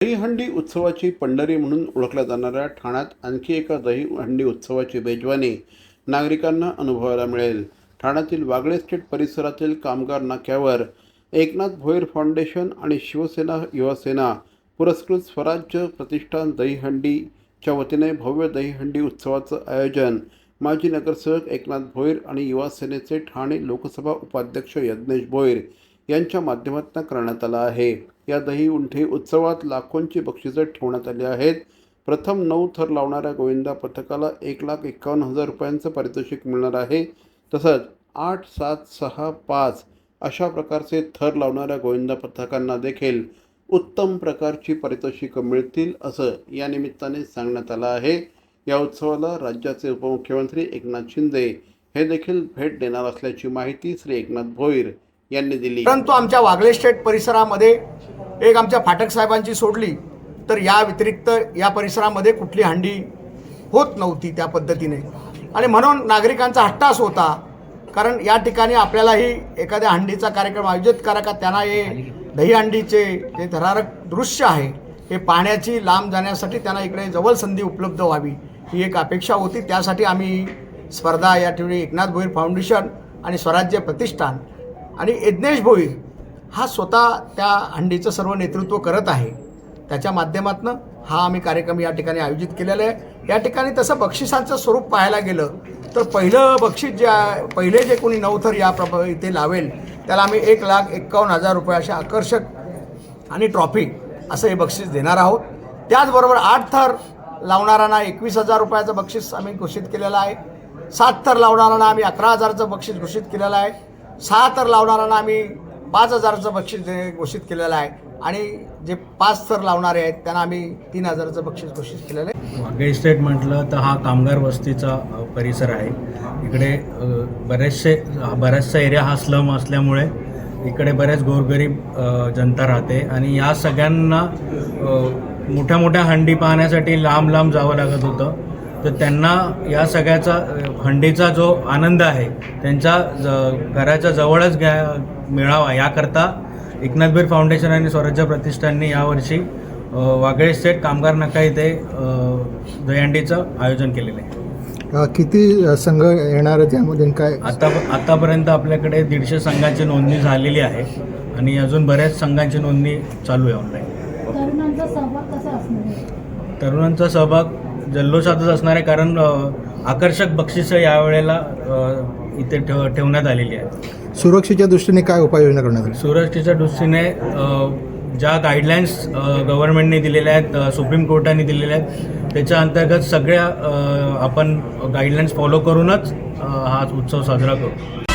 दहीहंडी उत्सवाची पंढरी म्हणून ओळखल्या जाणाऱ्या ठाण्यात आणखी एका दहीहंडी उत्सवाची बेजवानी नागरिकांना अनुभवायला मिळेल. ठाण्यातील वागळे स्टेट परिसरातील कामगार नाक्यावर एकनाथ भोईर फाउंडेशन आणि शिवसेना युवासेना पुरस्कृत स्वराज्य प्रतिष्ठान दहीहंडीच्या वतीने भव्य दहीहंडी उत्सवाचं आयोजन माजी नगरसेवक एकनाथ भोईर आणि युवासेनेचे ठाणे लोकसभा उपाध्यक्ष यज्ञेश भोईर यांच्या माध्यमातून करण्यात आला आहे. या दही उंठी उत्सवात लाखोंची बक्षिसं ठेवण्यात आली आहेत. प्रथम नऊ थर लावणाऱ्या गोविंदा पथकाला एक लाख एकावन्न हजार रुपयांचं पारितोषिक मिळणार आहे. तसंच आठ सात सहा पाच अशा प्रकारचे थर लावणाऱ्या गोविंदा पथकांना देखील उत्तम प्रकारची पारितोषिकं मिळतील असं या निमित्ताने सांगण्यात आलं आहे. या उत्सवाला राज्याचे उपमुख्यमंत्री एकनाथ शिंदे हे देखील भेट देणार असल्याची माहिती श्री एकनाथ भोईर यांनी दिली. परंतु आमच्या वागळे स्टेट परिसरामध्ये एक आमच्या फाटक साहेबांची सोडली तर या व्यतिरिक्त या परिसरामध्ये कुठली हंडी होत नव्हती त्या पद्धतीने. आणि म्हणून नागरिकांचा हट्टास होता कारण या ठिकाणी आपल्यालाही एखाद्या हंडीचा कार्यक्रम आयोजित करा का त्यांना हे दहीहंडीचे जे थरारक दृश्य आहे हे पाहण्याची लांब जाण्यासाठी त्यांना इकडे जवळ संधी उपलब्ध व्हावी ही एक अपेक्षा होती. त्यासाठी आम्ही स्पर्धा या ठिकाणी एकनाथ भोईर फाउंडेशन आणि स्वराज्य प्रतिष्ठान आणि यज्ञेश भोईर हा स्वतः त्या हंडीचं सर्व नेतृत्व करत आहे. त्याच्या माध्यमातून हा आम्ही कार्यक्रम या ठिकाणी आयोजित केलेला आहे. या ठिकाणी तसं बक्षिसांचं स्वरूप पाहायला गेलं तर पहिलं बक्षीस जे आहे पहिले जे कोणी नवथर या प्रभ इथे लावेल त्याला आम्ही एक लाख एक्कावन्न हजार रुपये अशा आकर्षक आणि ट्रॉफी असं हे बक्षीस देणार आहोत. त्याचबरोबर आठ थर लावणाऱ्यांना एकवीस हजार रुपयाचं बक्षीस आम्ही घोषित केलेलं आहे. सात थर लावणाऱ्यांना आम्ही अकरा हजारचं बक्षीस घोषित केलेलं आहे. सहा थर लावणाऱ्यांना आम्ही पाच हजाराचं बक्षीस दे- घोषित केलेलं आहे आणि जे पाच थर लावणारे आहेत त्यांना आम्ही तीन हजाराचं बक्षीस घोषित केलेलं आहे. वाघे इस्टेट म्हटलं तर हा कामगार वस्तीचा परिसर आहे. इकडे बरेचसे बऱ्याचसा एरिया हा स्लम असल्यामुळे इकडे बरेच गोरगरीब जनता राहते आणि या सगळ्यांना मोठ्या मोठ्या हंडी पाहण्यासाठी लांब लांब जावं लागत होतं. तर त्यांना या सगळ्याचा हंडीचा जो आनंद आहे त्यांच्या ज घराच्या जवळच घ्या मिळावा. याकरता एकनाथबीर फाउंडेशन आणि स्वराज्य प्रतिष्ठानने यावर्षी वागळे स्टेट कामगार नाका इथे दहीहंडीचं आयोजन केलेलं आहे. किती संघ येणार आहेत यामध्ये आणि काय? आता आतापर्यंत आपल्याकडे दीडशे संघांची नोंदणी झालेली आहे आणि अजून बऱ्याच संघांची नोंदणी चालू आहे ऑनलाईन तरुणांचा सहभाग कसा असणार आहे? तरुणांचा सहभाग जल्लोषातच असणार आहे कारण आकर्षक बक्षिसं यावेळेला इथे ठेव ठेवण्यात आलेली आहे सुरक्षेच्या दृष्टीने काय उपाययोजना करण्यात आली? सुरक्षेच्या दृष्टीने ज्या गाईडलाईन्स गव्हर्नमेंटने दिलेल्या आहेत सुप्रीम कोर्टाने दिलेल्या आहेत त्याच्या अंतर्गत सगळ्या आपण गाईडलाईन्स फॉलो करूनच हा उत्सव साजरा करू.